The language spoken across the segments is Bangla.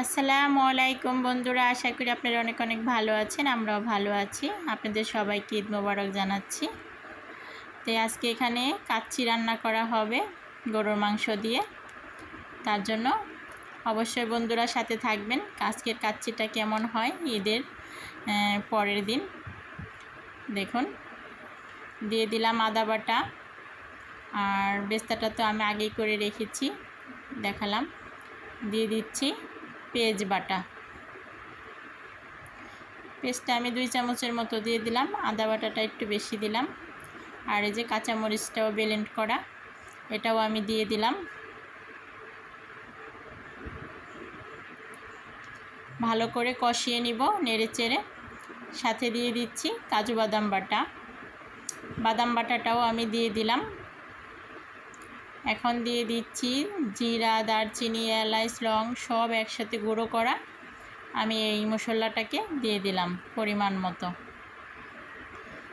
আসসালামু আলাইকুম বন্ধুরা, আশা করি আপনারা অনেক অনেক ভালো আছেন, আমরাও ভালো আছি। আপনাদের সবাইকে ঈদ মোবারক জানাচ্ছি। তো আজকে এখানে কাচ্চি রান্না করা হবে গরুর মাংস দিয়ে। তার জন্য অবশ্যই বন্ধুরা সাথে থাকবেন, আজকের কাচ্চিটা কেমন হয় ঈদের পরের দিন। দেখুন, দিয়ে দিলাম আদা বাটা, আর বেস্তাটা তো আমি আগেই করে রেখেছি, দেখালাম। দিয়ে দিচ্ছি পেঁয়াজ বাটা। পেস্টটা আমি দুই চামচের মতো দিয়ে দিলাম, আদা বাটাটা একটু বেশি দিলাম। আর এই যে কাঁচামরিচটাও বেলেন্ড করা, এটাও আমি দিয়ে দিলাম। ভালো করে কষিয়ে নিব নেড়ে চেড়ে। সাথে দিয়ে দিচ্ছি কাজু বাদাম বাটা। বাদাম বাটাটাও আমি দিয়ে দিলাম। এখন দিয়ে দিচ্ছি জিরা, দারচিনি এলাচ লং সব একসাথে গুঁড়ো করা। আমি এই মশলাটাকে দিয়ে দিলাম পরিমাণ মতো।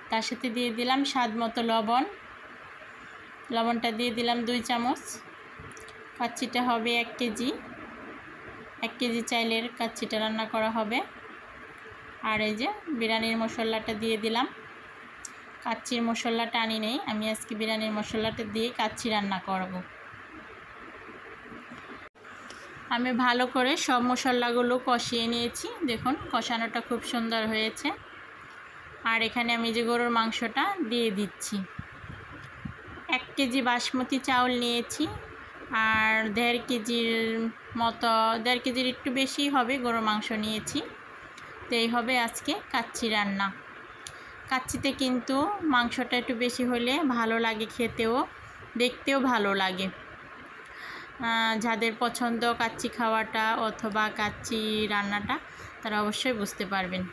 তার সাথে দিয়ে দিলাম স্বাদ মতো লবণ। লবণটা দিয়ে দিলাম দুই চামচ। কাচ্চিটা হবে এক কেজি। এক কেজি চাইলের কাচ্চিটা রান্না করা হবে। আর এই যে বিরিয়ানির মশলাটা দিয়ে দিলাম। কাচ্চির মশলাটা আনি নেই। আমি আজকে বিরিয়ানির মশলাটা দিয়ে কাচ্চি রান্না করব। আমি ভালো করে সব মশলাগুলো কষিয়ে নিয়েছি। দেখুন, কষানোটা খুব সুন্দর হয়েছে। আর এখানে আমি যে গরুর মাংসটা দিয়ে দিচ্ছি। এক কেজি বাসমতি চাউল নিয়েছি। আর দেড় কেজির মতো, দেড় কেজির একটু বেশি হবে গরুর মাংস নিয়েছি। তো এই হবে আজকে কাচ্চি রান্না। কাচ্চিতে কিন্তু মাংসটা একটু বেশি হলে ভালো লাগে খেতেও, দেখতেও ভালো লাগে। যাদের পছন্দ কাচ্চি খাওয়াটা অথবা কাচ্চি রান্নাটা, তারা অবশ্যই বুঝতে পারবেন।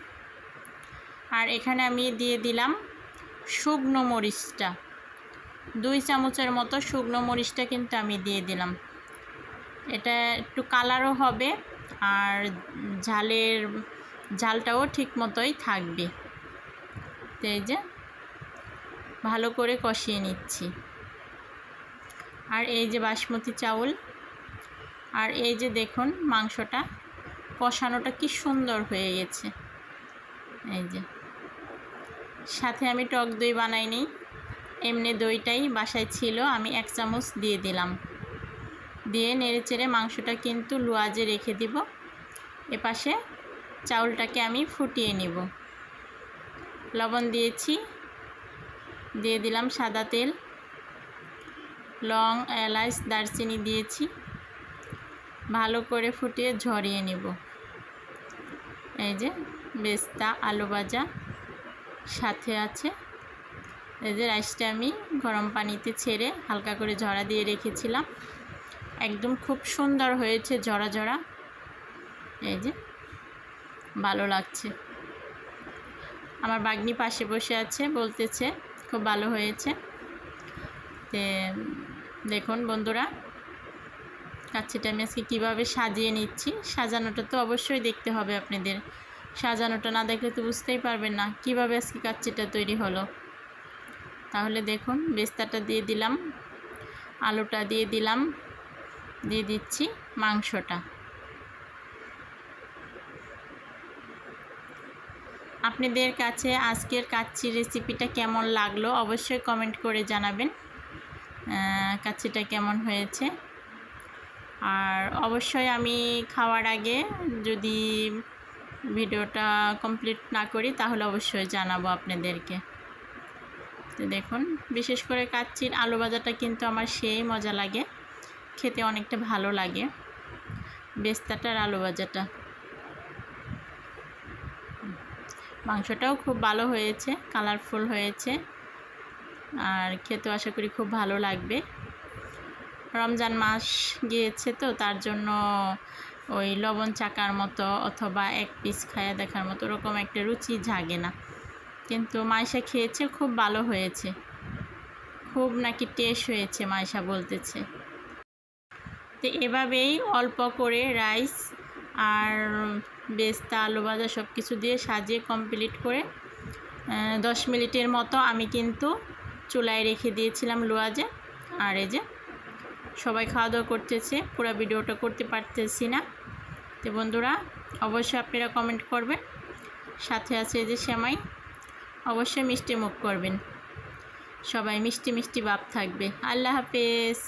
আর এখানে আমি দিয়ে দিলাম শুকনো মরিচটা। দুই চামচের মতো শুকনো মরিচটা কিন্তু আমি দিয়ে দিলাম। এটা একটু কালারও হবে আর ঝালের, ঝালটাও ঠিক মতোই থাকবে। তো এই যে, ভালো করে কষিয়ে নিচ্ছি। আর এই যে বাসমতি চাউল, আর এই যে দেখুন মাংসটা, কষানোটা কি সুন্দর হয়ে গেছে। এই যে, সাথে আমি টক দই বানাইনি, এমনি দইটাই বাসায় ছিল, আমি এক চামচ দিয়ে দিলাম। দিয়ে নেড়ে চেড়ে মাংসটা কিন্তু লুয়াজে রেখে দিব, এপাশে চাউলটাকে আমি ফুটিয়ে নিব। লবণ দিয়েছি। দিয়ে দিলাম সাদা তেল। লং এলাচ দারচিনি দিয়েছি। ভালো করে ফুটিয়ে ঝরিয়ে নেব। এই যে বেস্তা, আলু ভাজা সাথে আছে। এই যে রাইসটা আমি গরম পানিতে ছেড়ে হালকা করে ঝরা দিয়ে রেখেছিলাম। একদম খুব সুন্দর হয়েছে ঝরা ঝরা। এই যে ভালো লাগছে। আমার বাগনি পাশে বসে আছে, বলতেছে, খুব ভালো হয়েছে। তে, দেখুন বন্ধুরা কাচ্ছিটা আমি আজকে কীভাবে সাজিয়ে নিচ্ছি। সাজানোটা তো অবশ্যই দেখতে হবে আপনাদের। সাজানোটা না দেখলে তো বুঝতেই পারবেন না কীভাবে আজকে কাচ্ছিটা তৈরি হলো। তাহলে দেখুন, বেস্তাটা দিয়ে দিলাম, আলুটা দিয়ে দিলাম, দিয়ে দিচ্ছি মাংসটা। আপনাদের কাছে আজকের কাচ্চি রেসিপিটা কেমন লাগল অবশ্যই কমেন্ট করে জানাবেন। কাচ্চিটা কেমন হয়েছে? আর অবশ্যই আমি খাওয়ার আগে যদি ভিডিওটা কমপ্লিট না করি তাহলে অবশ্যই জানাব আপনাদেরকে। তো দেখুন, বিশেষ করে কাচ্চির আলু ভাজাটা কিন্তু আমার সেই মজা লাগে, খেতে অনেকটা ভালো লাগে। বেস্তাটার আলু ভাজাটা। মাংসটাও খুব ভালো হয়েছে কালারফুল হয়েছে। আর খেতে আশা করি খুব ভালো লাগবে। রমজান মাস গিয়েছে তো, তার জন্য ওই লবণ চাকার মতো অথবা এক পিস খায়া দেখার মতো ওরকম একটা রুচি জাগে না। কিন্তু মাইশা খেয়েছে, খুব ভালো হয়েছে। খুব নাকি টেস্ট হয়েছে মাইশা বলতেছে। তো এভাবেই অল্প করে রাইস আর বেস্তা, আলু ভাজা সব কিছু দিয়ে সাজিয়ে কমপ্লিট করে দশ মিনিটের মতো আমি কিন্তু চুলায় রেখে দিয়েছিলাম লোয়াজে। আর এই যে, সবাই খাওয়া দাওয়া করতেছে, পুরো ভিডিওটা করতে পারতেছি না। তো বন্ধুরা, অবশ্যই আপনারা কমেন্ট করবেন। সাথে আছে এই যে সেমাই অবশ্যই মিষ্টি মুখ করবেন। সবাই মিষ্টি মিষ্টি ভাব থাকবে। আল্লাহ হাফেজ।